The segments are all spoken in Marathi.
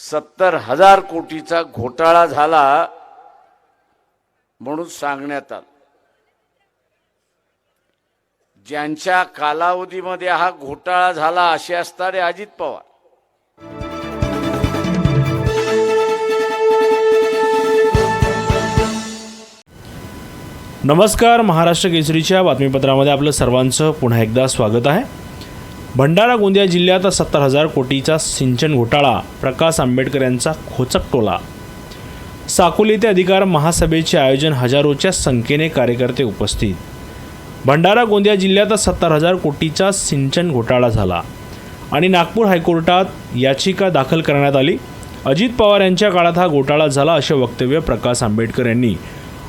सत्तर हजार कोटीचा घोटाळा झाला म्हणून सांगण्यात आलं. ज्यांच्या कालावधीमध्ये हा घोटाळा झाला असे असणारे अजित पवार. नमस्कार महाराष्ट्र केसरीच्या बातमीपत्रामध्ये आपलं सर्वांचं पुन्हा एकदा स्वागत आहे. भंडारा गोंदिया जिल्ह्यात सत्तर हजार कोटीचा सिंचन घोटाळा प्रकाश आंबेडकर यांचा खोचक टोला. साकोली ते अधिकार महासभेचे आयोजन हजारोच्या संख्येने कार्यकर्ते उपस्थित. भंडारा गोंदिया जिल्ह्यात सत्तर हजार कोटीचा सिंचन घोटाळा झाला आणि नागपूर हायकोर्टात याचिका दाखल करण्यात आली. अजित पवार यांच्या काळात हा घोटाळा झाला असे वक्तव्य प्रकाश आंबेडकर यांनी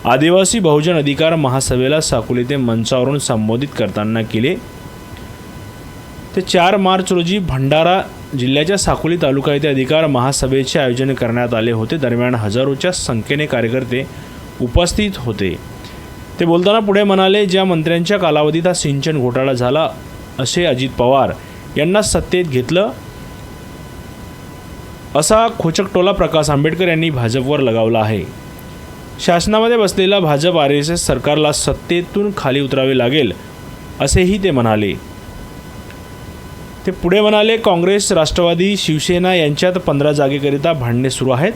आदिवासी बहुजन अधिकार महासभेला साकोली ते मंचावरून संबोधित करताना केले. ते चार मार्च रोजी भंडारा जिल्ह्याच्या साकोली तालुका येथे अधिकार महासभेचे आयोजन करण्यात आले होते. दरम्यान हजारोच्या संख्येने कार्यकर्ते उपस्थित होते. ते बोलताना पुढे म्हणाले ज्या मंत्र्यांच्या कालावधीत हा सिंचन घोटाळा झाला असे अजित पवार यांना सत्तेत घेतलं असा खोचक टोला प्रकाश आंबेडकर यांनी भाजपवर लगावला आहे. शासनामध्ये बसलेला भाजप आर एस एस सरकारला सत्तेतून खाली उतरावे लागेल असेही ते म्हणाले. ते पुढे म्हणाले काँग्रेस राष्ट्रवादी शिवसेना यांच्यात पंधरा जागेकरिता भांडणे सुरू आहेत.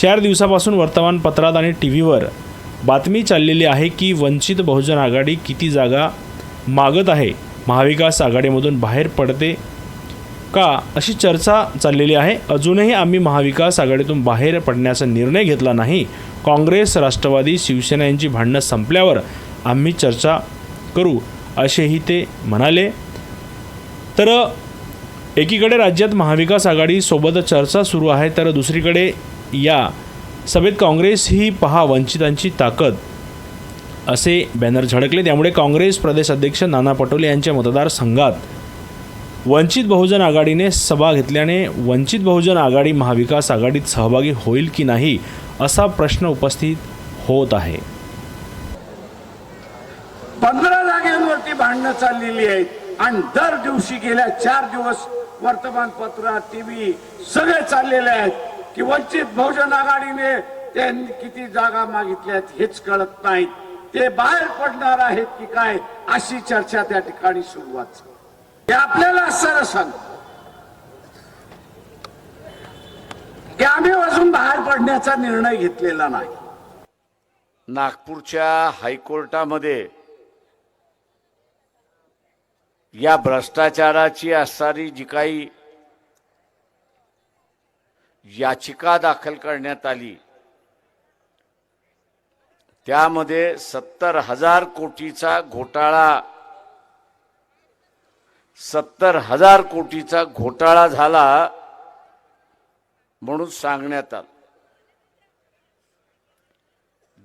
चार दिवसापासून वर्तमानपत्रात आणि टी व्हीवर बातमी चाललेली आहे की वंचित बहुजन आघाडी किती जागा मागत आहे महाविकास आघाडीमधून बाहेर पडते का अशी चर्चा चाललेली आहे. अजूनही आम्ही महाविकास आघाडीतून बाहेर पडण्याचा निर्णय घेतला नाही. काँग्रेस राष्ट्रवादी शिवसेना यांची भांडणं संपल्यावर आम्ही चर्चा करू असेही ते म्हणाले. तर एकीकडे राज्यात महाविकास आघाडीसोबत चर्चा सुरू आहे तर दुसरीकडे या सभेत काँग्रेस ही पहा वंचितांची ताकद असे बॅनर झळकले. त्यामुळे काँग्रेस प्रदेश अध्यक्ष नाना पटोले यांच्या मतदारसंघात वंचित बहुजन आघाडीने सभा घेतल्याने वंचित बहुजन आघाडी महाविकास आघाडीत सहभागी होईल की नाही असा प्रश्न उपस्थित होत आहे. पंधरा जागेवरती भांडणं चाललेली आहेत. आणि दर दिवशी गेल्या चार दिवस वर्तमानपत्र टीव्ही सगळे चाललेले आहेत की वंचित बहुजन आघाडीने त्यांनी किती जागा मागितल्यात हेच कळत नाही ते बाहेर पडणार आहेत की काय अशी चर्चा त्या ठिकाणी सुरुवात झाली. हे आपल्याला सर सांग की आम्ही अजून बाहेर पडण्याचा निर्णय घेतलेला नाही. नागपूरच्या हायकोर्टामध्ये या भ्रष्टाचाराची असणारी जी काही याचिका दाखल करण्यात आली त्यामध्ये सत्तर हजार कोटीचा घोटाळा सत्तर हजार कोटीचा घोटाळा झाला म्हणून सांगण्यात आलं.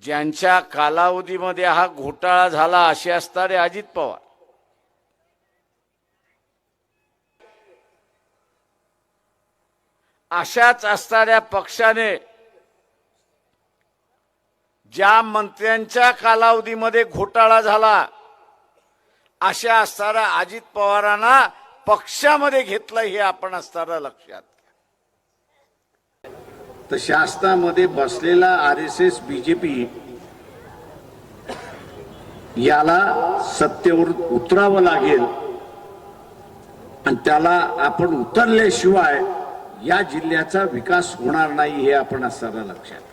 ज्यांच्या कालावधीमध्ये हा घोटाळा झाला असे असणारे अजित पवार अशाच असणाऱ्या पक्षाने ज्या मंत्र्यांच्या कालावधीमध्ये घोटाळा झाला अशा असणाऱ्या अजित पवारांना पक्षामध्ये घेतलं हे आपण असताना लक्षात तर शासनामध्ये बसलेला आर एस एस बीजेपी याला सत्तेवर उतरावं लागेल. आणि त्याला आपण उतरल्याशिवाय या जिल्ह्याचा विकास होणार नाही हे आपण असताना लक्षात